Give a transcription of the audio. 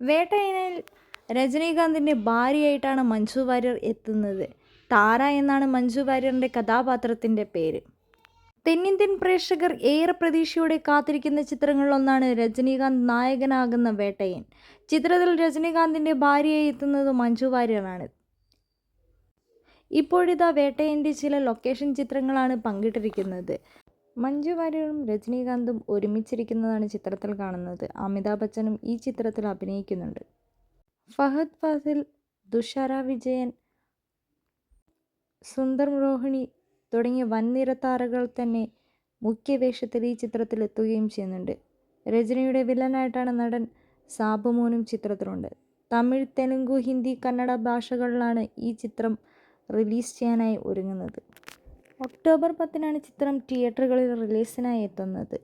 വേട്ടയനിൽ രജനീകാന്തിന്റെ ഭാര്യയായിട്ടാണ് മഞ്ജു വാര്യർ എത്തുന്നത്. താര എന്നാണ് മഞ്ജു വാര്യറിന്റെ കഥാപാത്രത്തിന്റെ പേര്. തെന്നിന്ത്യൻ പ്രേക്ഷകർ ഏറെ പ്രതീക്ഷയോടെ കാത്തിരിക്കുന്ന ചിത്രങ്ങളിലൊന്നാണ് രജനീകാന്ത് നായകനാകുന്ന വേട്ടയൻ ചിത്രത്തിൽ രജനീകാന്തിന്റെ ഭാര്യയായി എത്തുന്നത് മഞ്ജു വാര്യറാണ്. ഇപ്പോഴിതാ വേട്ടയന്റെ ചില ലൊക്കേഷൻ ചിത്രങ്ങളാണ് പങ്കിട്ടിരിക്കുന്നത്. മഞ്ജു വാര്യരും രജനീകാന്തും ഒരുമിച്ചിരിക്കുന്നതാണ് ചിത്രത്തിൽ കാണുന്നത്. അമിതാഭ് ബച്ചനും ഈ ചിത്രത്തിൽ അഭിനയിക്കുന്നുണ്ട്. ഫഹദ് ഫാസിൽ ദുഷാര വിജയൻ സുന്ദർ റോഹിണി തുടങ്ങിയ വൻനിര താരകൾ തന്നെ മുഖ്യവേഷത്തിൽ ഈ ചിത്രത്തിൽ എത്തുകയും ചെയ്യുന്നുണ്ട്. രജനിയുടെ വില്ലനായിട്ടാണ് നടൻ സാബുമോനും ചിത്രത്തിലുണ്ട്. തമിഴ് തെലുങ്കു ഹിന്ദി കന്നഡ ഭാഷകളിലാണ് ഈ ചിത്രം റിലീസ് ചെയ്യാനായി ഒരുങ്ങുന്നത്. ഒക്ടോബർ പത്തിനാണ് ചിത്രം തിയേറ്ററുകളിൽ റിലീസിനായി എത്തുന്നത്.